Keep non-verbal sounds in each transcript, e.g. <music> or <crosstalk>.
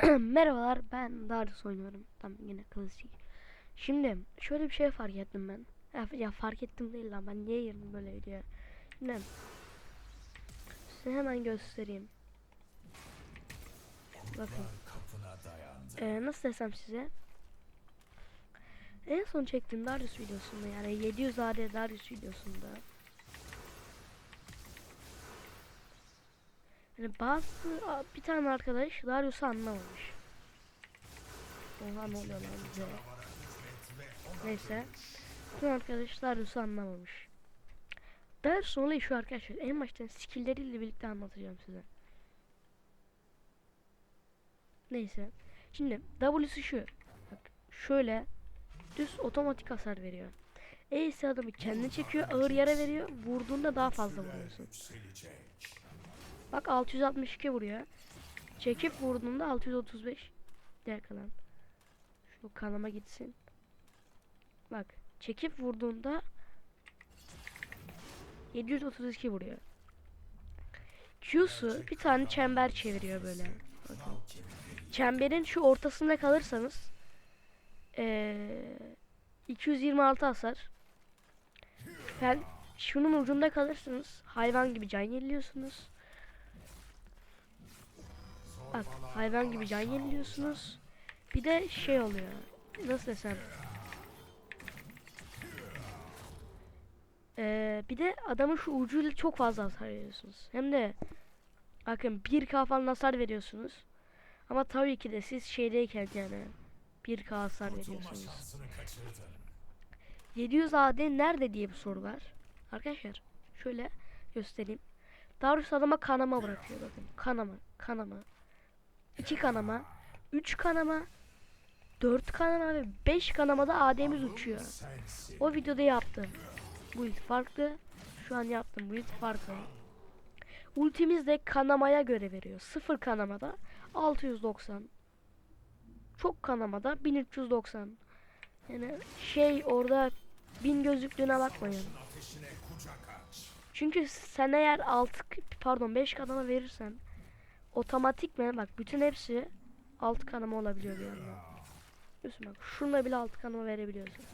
<clears throat> Merhabalar ben Darius oynuyorum. Tam yine klasik. Şimdi şöyle bir şey fark ettim ben. Ya, ya fark ettim değil lan ben niye yerim böyle video. Şimdi size hemen göstereyim. Bakın. Ee, nasıl desem size. En son çektiğim Darius videosunda yani 700 AD Darius videosunda Yani bazı bir tane arkadaş Darius'u anlamamış. Oha ne oluyor lan bize? Neyse. Bu arkadaş Darius'u anlamamış. Darius'un olayı şu arkadaşlar. En baştan skill'leriyle birlikte anlatacağım size. Neyse. Şimdi W'su şu. Bak şöyle düz otomatik hasar veriyor. E ise adamı kendine çekiyor, ağır yara veriyor. Vurduğunda daha fazla vuruyorsun. Bak 662 vuruyor. Çekip vurduğunda 635. Diğer kalan. Şu kanama gitsin. Bak çekip vurduğunda 732 vuruyor. Q'su bir tane çember çeviriyor böyle. Bakın. Çemberin şu ortasında kalırsanız ee, 226 hasar. Ben şunun ucunda kalırsanız hayvan gibi can yeniliyorsunuz. Bak hayvan gibi can yeniliyorsunuz. Bir de şey oluyor. Nasıl desem? Ee, bir de adamın şu ucuyla çok fazla hasar veriyorsunuz. Hem de bakın 1k falan hasar veriyorsunuz. Ama tabii ki de siz şeydeyken yani 1k hasar veriyorsunuz. 700 AD nerede diye bir soru var. Arkadaşlar şöyle göstereyim. Darius adama kanama bırakıyor bakın. Kanama, kanama. 2 kanama, 3 kanama, 4 kanama ve 5 kanamada AD'miz uçuyor. O videoda yaptım. Bu ilk farklı. Şu an yaptım. Bu ilk farklı. Ultimiz de kanamaya göre veriyor. 0 kanamada 690. Çok kanamada 1390. Yani şey orada bin gözlüklüğüne bakmayın. Çünkü sen eğer 6 pardon 5 kanama verirsen otomatik mi bak bütün hepsi 6 kanama olabiliyor bir anda. Görüyorsun bak şununla bile 6 kanama verebiliyorsun.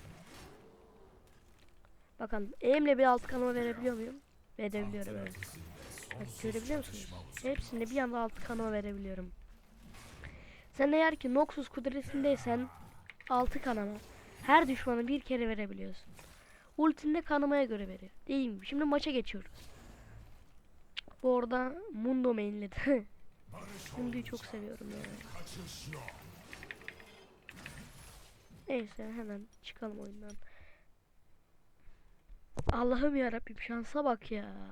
Bakın elimle bile 6 kanama verebiliyor muyum? Verebiliyorum. Bak görebiliyor musunuz? Hepsinde bir anda 6 kanama verebiliyorum. Sen eğer ki Noxus kudretindeysen 6 kanama her düşmanı bir kere verebiliyorsun. Ultinde kanamaya göre veriyor. Dediğim gibi şimdi maça geçiyoruz. Bu arada Mundo mainledi. <laughs> Mundo'yu çok seviyorum yani. Neyse hemen çıkalım oyundan. Allah'ım yarabbim şansa bak ya.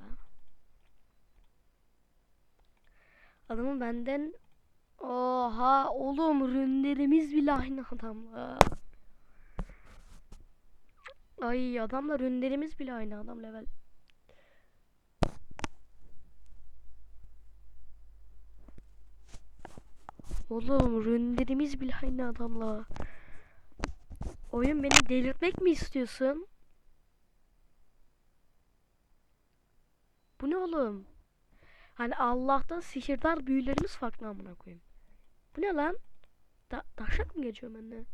Adamın benden Oha oğlum ründerimiz bile aynı adamla. Ay adamla ründerimiz bile aynı adam level. Oğlum ründerimiz bile aynı adamla. Oyun beni delirtmek mi istiyorsun? Bu ne oğlum? Hani Allah'tan sihirdar büyülerimiz farklı amına koyayım. Bu ne lan? Da taşak mı geçiyor bende?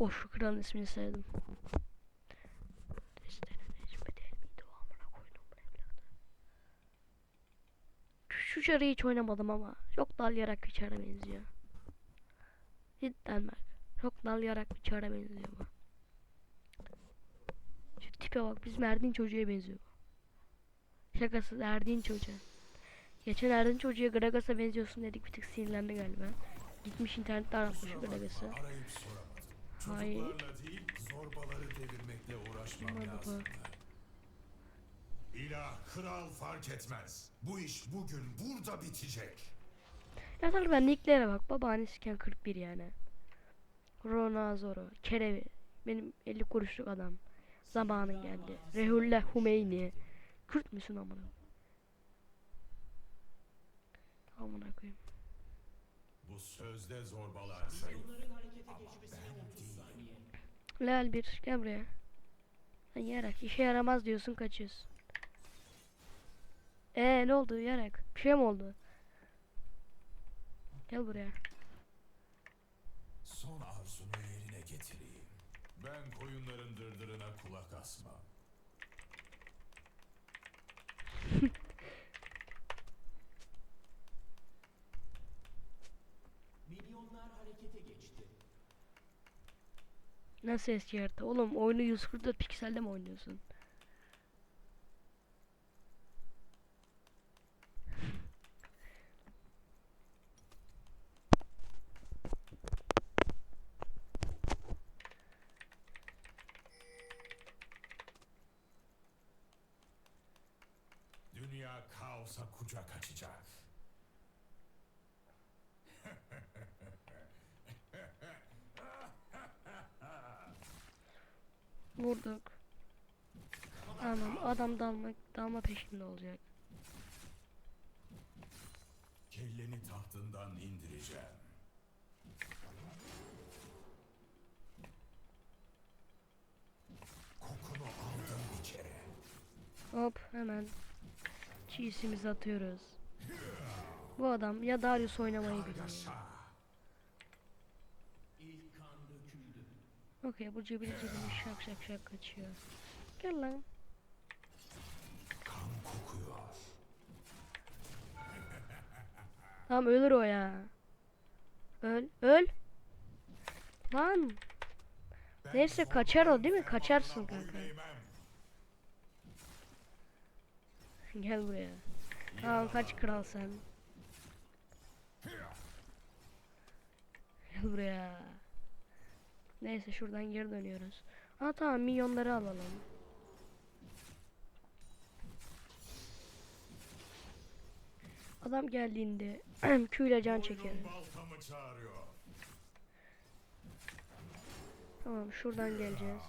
Oh şu kralın ismini sevdim. Destene necmi değil miydi o amına koydum bu evladı. Şu çarı hiç oynamadım ama çok dal yarak bir çara benziyor. Cidden bak. Çok dal yarak bir çara benziyor bu. Şu tipe bak bizim Erdin çocuğa benziyor bu. Şakasız Erdin çocuğa. Geçen Erdin çocuğa Gragas'a benziyorsun dedik bir tık sinirlendi galiba. Gitmiş internette aratmış Gragas'ı. Hayır. Zorbaları devirmekle uğraşmam lazım. İlah, kral fark etmez. Bu iş bugün burada bitecek. Ya tabii ben nicklere bak. Babaannesiken 41 yani. Rona Zoro. Kerevi. Benim 50 kuruşluk adam. Zamanı geldi. Rehullah Humeyni. Kürt müsün amına? Amına koyayım. Bu sözde zorbalar zayıf. Ama ben değilim. Leal bir gel buraya. Sen yarak işe yaramaz diyorsun kaçıyorsun. Ee ne oldu yarak? Bir şey mi oldu? Gel buraya. Son arzunu yerine getireyim. Ben koyunların dırdırına kulak asmam. <laughs> Milyonlar harekete geçti. Nasıl eski harita? Oğlum oyunu 144 pikselde mi oynuyorsun? Vurduk. Tamam adam dalma, dalma peşinde olacak. Kelleni tahtından indireceğim. Kokunu aldım bir kere. Hop hemen çiğsimizi atıyoruz. Bu adam ya Darius oynamayı biliyor. Yaşa. İlk kan döküldü. Okey bu cebili cebili şak şak şak kaçıyor. Gel lan. Kan kokuyor. Tamam ölür o ya. Öl. Öl. Lan. Neyse, kaçar o değil mi? Kaçarsın kanka. Gel buraya. Tamam kaç kral sen. Gel buraya. Neyse şuradan geri dönüyoruz. Ha tamam milyonları alalım. Adam geldiğinde <clears throat> Q ile can çeker. Tamam şuradan geleceğiz.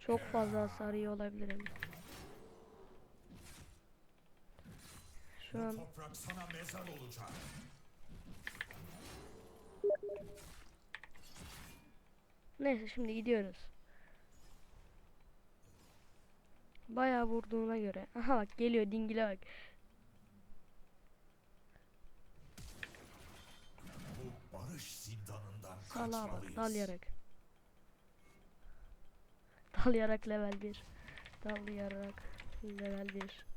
Çok fazla hasar yiyor olabilirim. Şu an toprak sana mezar olacak. neyse şimdi gidiyoruz. Bayağı vurduğuna göre. <laughs> Aha bak geliyor dingile bak. Bu barış zindanından Salağa bak dalayarak. Dalayarak level 1. Dalayarak level 1.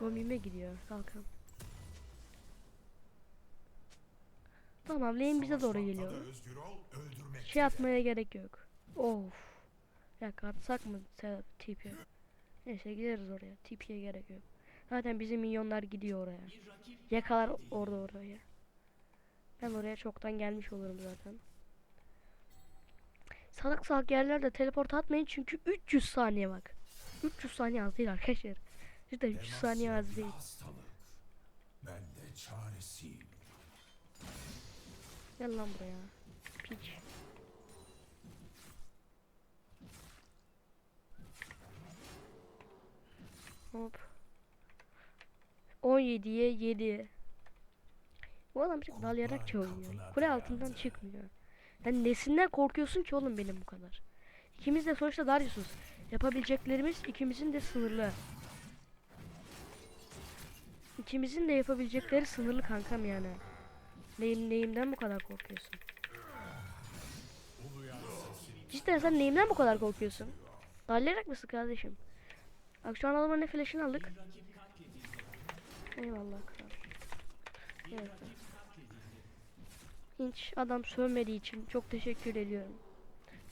Gomime gidiyor kalkan. Tamam lane bize doğru geliyor. Şey atmaya gerek yok. Of. Ya atsak mı TP? Neyse gideriz oraya. TP'ye gerek yok. Zaten bizim milyonlar gidiyor oraya. Yakalar orada oraya. Ben oraya çoktan gelmiş olurum zaten. Salak salak yerlerde teleport atmayın çünkü 300 saniye bak. 300 saniye az değil arkadaşlar. Cidden 300 saniye az değil. Ben de çaresiyim. Gel lan buraya. Piç. Hop. 17'ye 7. Bu adam çok dalayarak oynuyor. kapına Kule altından çıkmıyor. Yani nesinden korkuyorsun ki oğlum benim bu kadar? İkimiz de sonuçta Darius'uz. Yapabileceklerimiz ikimizin de sınırlı. İkimizin de yapabilecekleri sınırlı kankam yani. Neyim, neyimden bu kadar korkuyorsun? Cidden sen neyimden bu kadar korkuyorsun? Dalayarak mısın kardeşim? Bak şu an adamın ne flash'ını aldık. Eyvallah kral. Evet. Hiç adam sövmediği için çok teşekkür ediyorum.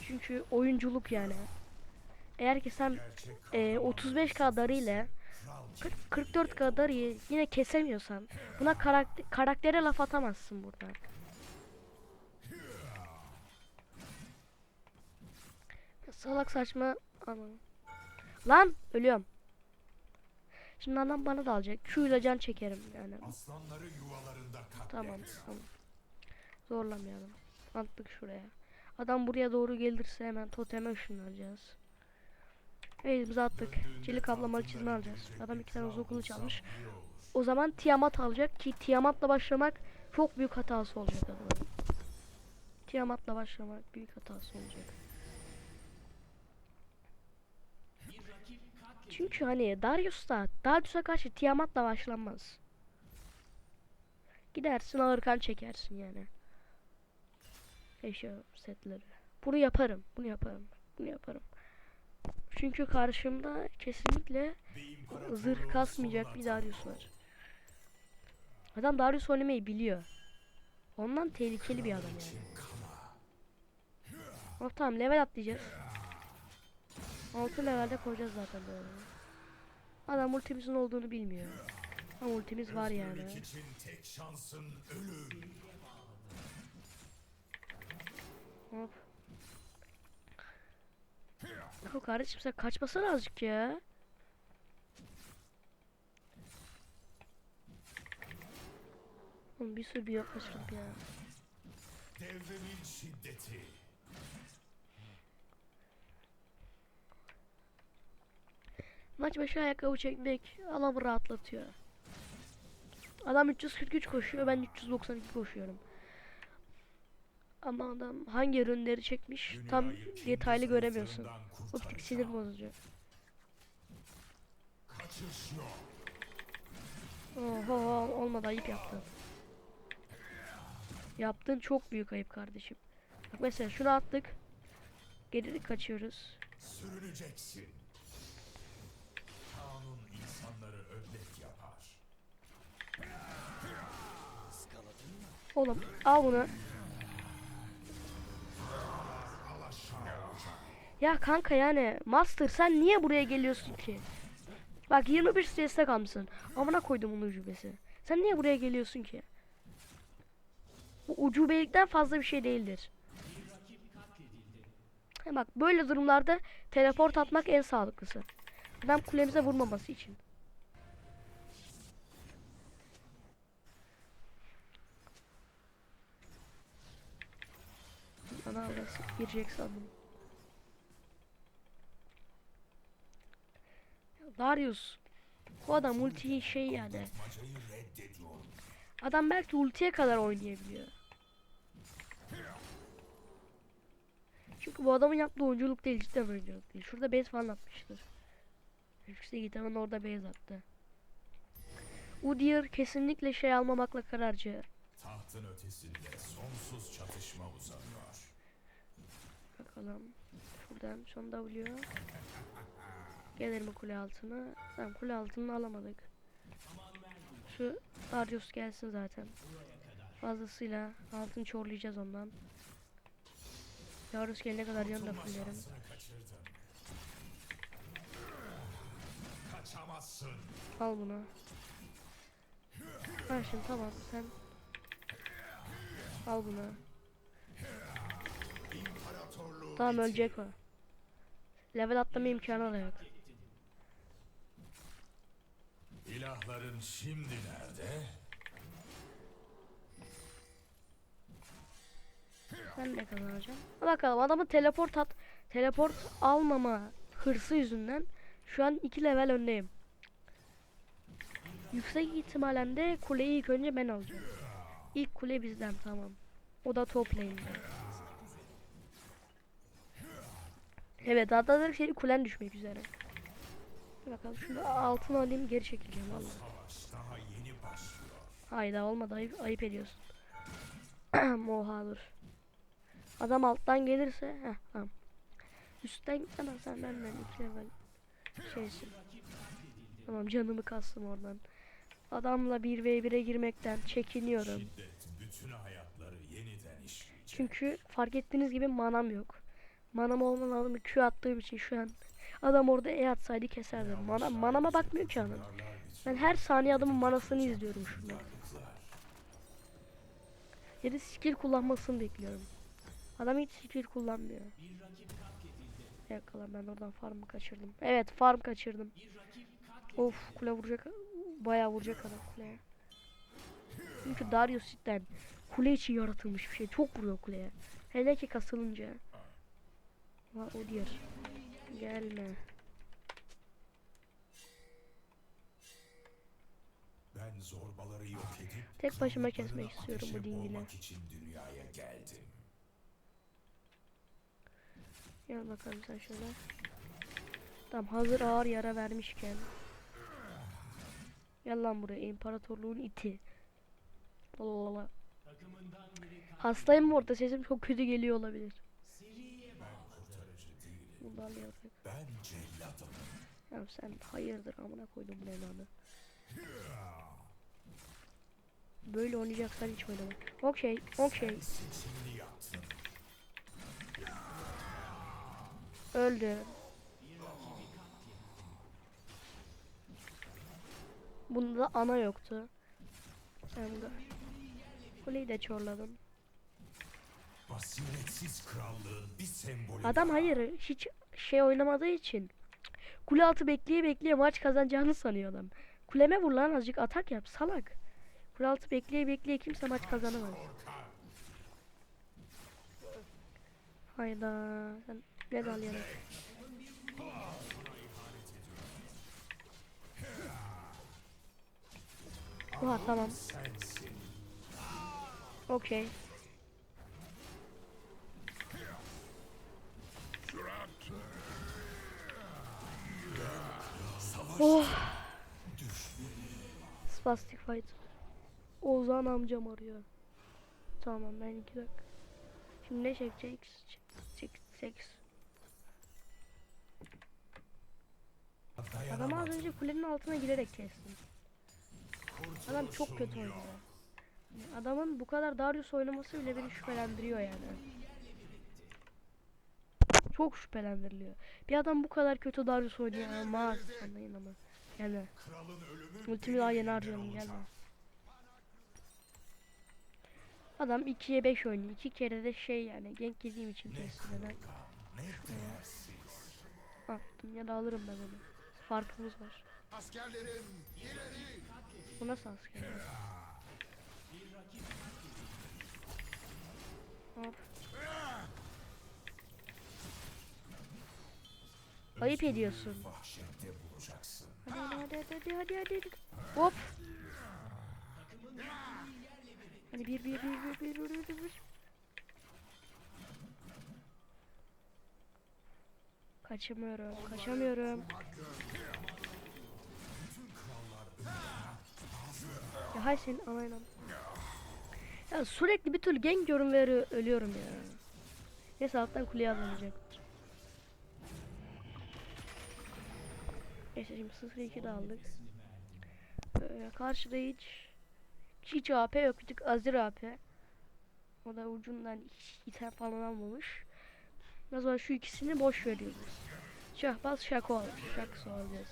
Çünkü oyunculuk yani. Eğer ki sen e, kahraman 35k darı ile kral 40 44k darıyı yine kesemiyorsan buna karakter, karaktere laf atamazsın burada. Salak saçma anam. Lan ölüyorum. Şimdi adam bana da alacak. Q ile can çekerim yani. aslanları yuvalarında. Tamam tamam. Zorlamayalım. Attık şuraya. Adam buraya doğru gelirse hemen toteme ışınlanacağız. Elimize attık. Çelik kaplamalı çizme alacağız. Adam iki tane uzun kılıç almış. O zaman Tiamat alacak ki Tiamat'la başlamak çok büyük hatası olacak adamın. Tiamat'la başlamak büyük hatası olacak. Çünkü hani Darius'ta Darius'a karşı Tiamat'la başlanmaz. Gidersin ağır kan çekersin yani. Eşya setleri. Bunu yaparım. Bunu yaparım. Bunu yaparım. Çünkü karşımda kesinlikle zırh kasmayacak bir Darius var. Adam Darius oynamayı biliyor. Ondan tehlikeli bir adam yani. Oh, tamam level atlayacağız. 6 levelde koyacağız zaten bu adamı. Adam ultimizin olduğunu bilmiyor. Ama ultimiz var yani. Hop. Ya kardeşim sen kaçmasana azıcık ya. Oğlum bir sürü bir yaklaşık ya. Devrimin şiddeti. Maç başı ayakkabı çekmek adamı rahatlatıyor. Adam 343 koşuyor ben 392 koşuyorum. Ama adam hangi ürünleri çekmiş tam Dünyayı kendi detaylı göremiyorsun. Optik sinir bozucu. Oho olmadı ayıp yaptın. Yaptığın çok büyük ayıp kardeşim. Bak mesela şunu attık. Geri kaçıyoruz. Sürüneceksin. Kanun insanları ödlek yapar. Oğlum al bunu. Ya kanka yani Master sen niye buraya geliyorsun ki? Bak 21 streste kalmışsın. Amına koydum onun ucubesi. Sen niye buraya geliyorsun ki? Bu ucubelikten fazla bir şey değildir. Ha bak böyle durumlarda teleport atmak en sağlıklısı. Adam kulemize vurmaması için. Ana girecek sandım. Darius. Bu adam ultiyi şey yani. Adam belki ultiye kadar oynayabiliyor. Çünkü bu adamın yaptığı oyunculuk değil cidden oyunculuk değil. Şurada base falan atmıştır. Yüksek ihtimalle orada base attı. Udyr kesinlikle şey almamakla kararcı. Tahtın ötesinde sonsuz çatışma uzanıyor. Bakalım. Şuradan son W. Gelir mi kule altına? Tamam kule altını alamadık. Şu Darius gelsin zaten. Fazlasıyla altını çorlayacağız ondan. Darius gelene kadar yanında. Kaçamazsın. Al bunu. Şimdi tamam sen. Al bunu. Tamam ölecek o. Level atlama imkanı da yok. İlahların şimdi nerede? Ben ne kazanacağım? Bakalım adamın teleport at teleport almama hırsı yüzünden şu an 2 level öndeyim. Yüksek ihtimalen de kuleyi ilk önce ben alacağım. İlk kule bizden tamam. O da top lane'de. Evet hatta şey kulen düşmek üzere. Bakalım şunu altına alayım geri çekileceğim başlıyor. Hayda olmadı ayıp, ayıp ediyorsun. <clears throat> Oha dur. Adam alttan gelirse heh tamam. Üstten gitmezsen benden iki level şeysin. Tamam canımı kastım oradan. Adamla 1v1'e girmekten çekiniyorum. Çünkü fark ettiğiniz gibi manam yok. Manam olmadan Q attığım için şu an adam orada E atsaydı keserdim. Mana, manama bakmıyor ki adam. Ben her saniye adamın manasını izliyorum şurada. Da skill kullanmasını bekliyorum. Adam hiç skill kullanmıyor. Yakala ben oradan farmı kaçırdım. Evet farm kaçırdım. Of kule vuracak. Bayağı vuracak adam kuleye. Çünkü Darius cidden kule için yaratılmış bir şey. Çok vuruyor kuleye. Hele ki kasılınca. Va o diğer. Gelme. Ben zorbaları yok edip Tek başıma kesmek istiyorum bu dingili. için dünyaya geldim. Gel bakalım sen şöyle. Tamam hazır ağır yara vermişken. Gel lan buraya imparatorluğun iti. Biri katledildi. Hastayım bu arada sesim çok kötü geliyor olabilir. Yapacak. Ben cellatım. Ya sen hayırdır amına koydum bu evladı. Böyle oynayacaksan hiç oynama. Okey, okey. Öldü. Bunda ana yoktu. Ben burada. Kuleyi de çorladım. Basiretsiz krallığın bir sembolü. Adam hayır hiç şey oynamadığı için kule altı bekleye bekleye maç kazanacağını sanıyor adam. Kuleme vur lan azıcık atak yap salak. Kule altı bekleye bekleye kimse maç kazanamaz. Hayda sen ne dalıyorsun? Oha tamam. Okey. Oh. Fight. Ozan amcam arıyor. Tamam ben iki dakika. Şimdi ne çekecek? Çek, çek, Adamı az önce kulenin altına girerek kestim. Adam çok kötü oynuyor. Adamın bu kadar Darius oynaması bile beni şüphelendiriyor yani. Çok şüphelendiriliyor. Bir adam bu kadar kötü Darius oynayamaz. Anlayın ama. Ölümü Ultimi daha yeni harcıyorum gelme. Adam 2'ye 5 oynuyor. 2 kere de şey yani genk yediğim için değersiz. Attım ya da alırım ben onu. Farkımız var. Askerlerim ileri. Bu nasıl asker? Hop. Ayıp ediyorsun. Hadi hadi hadi hadi hadi hadi. hadi. Hop. Hadi bir bir bir bir bir bir bir bir. Kaçamıyorum, kaçamıyorum. Ya hay senin anayla. Ya sürekli bir türlü gank diyorum ve ölü- ölüyorum ya. Neyse alttan kuleye alınacak. Neyse şimdi 0-2 de aldık. Ee, karşıda hiç hiç AP yok. Tık Azir AP. O da ucundan hiç item falan almamış. O zaman şu ikisini boş veriyoruz. Şahbaz Şako Şakso alacağız.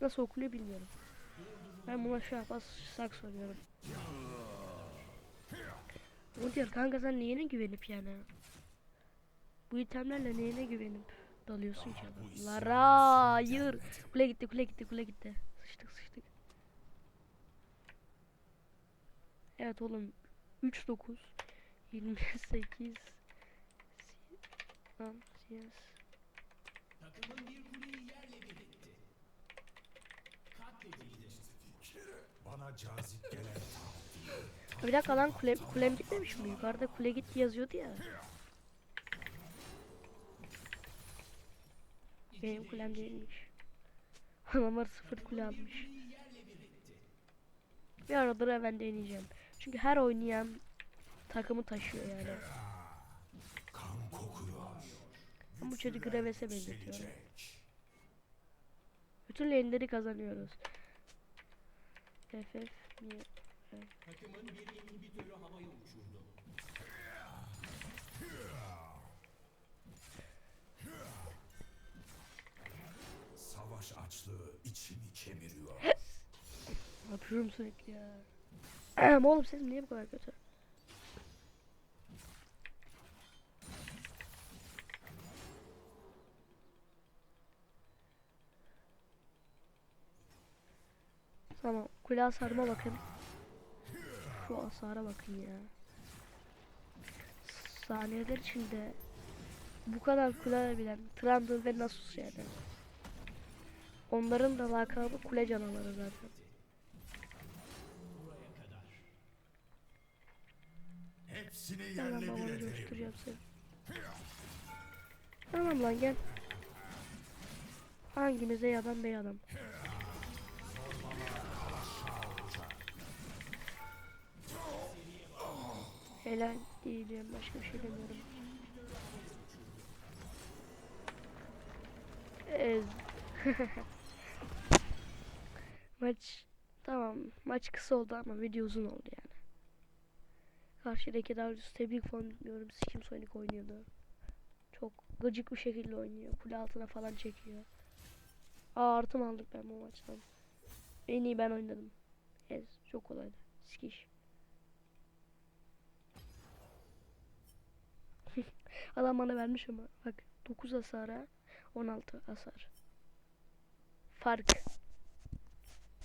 Nasıl okunuyor bilmiyorum. Ben buna Şahbaz Sakso diyorum. O diyor kanka sen neyine güvenip yani? Bu itemlerle neyine güvenip dalıyorsun ki adamlara? Hayır. Kule gitti kule gitti kule gitti. Sıçtık sıçtık. Evet oğlum 3 9 28 Lan yes. Takımın bir kuleyi yerle bir etti. Katledildi. Bana cazip gelen Bir dakika lan kule, kulem gitmemiş mi? Yukarıda kule gitti yazıyordu ya. Benim kulem değilmiş. <laughs> Adamlar sıfır kule almış. Bir aradır ben deneyeceğim. Çünkü her oynayan takımı taşıyor yani. Ben bu çocuğu Graves'e benzetiyorum. Gelecek. Bütün lane'leri kazanıyoruz. FF niye? Takımın bir inhibitörü havaya uçurdu. Savaş açlığı içimi kemiriyor. <laughs> Yapıyorum sürekli ya. Ama oğlum sesim niye bu kadar kötü? Tamam. Kule hasarıma bakın. Şu hasara bakın ya. Saniyeler içinde bu kadar kule bilen Trundle ve Nasus yani. Onların da lakabı kule canavarı zaten. Hepsini yerle bir ederim. coşturacağım seni. Tamam lan gel. Hangimize yadan bey adam. Helal diyeceğim başka bir şey demiyorum. Ez. <laughs> maç tamam maç kısa oldu ama video uzun oldu yani. Karşıdaki Darius tebrik falan bilmiyorum. Sikim Sonic oynuyordu. Çok gıcık bir şekilde oynuyor. Kule altına falan çekiyor. Aa artı mı aldık ben bu maçtan? En iyi ben oynadım. Ez. Çok kolaydı. Sikiş. <laughs> Adam bana vermiş ama bak 9 hasara 16 hasar. Fark.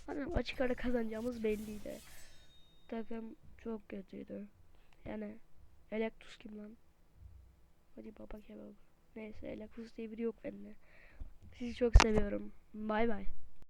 Hani açık ara kazanacağımız belliydi. Takım çok kötüydü. Yani Elektus kim lan? Hadi baba kebabı. Neyse Elektus diye biri yok bende. Sizi çok seviyorum. Bay bay.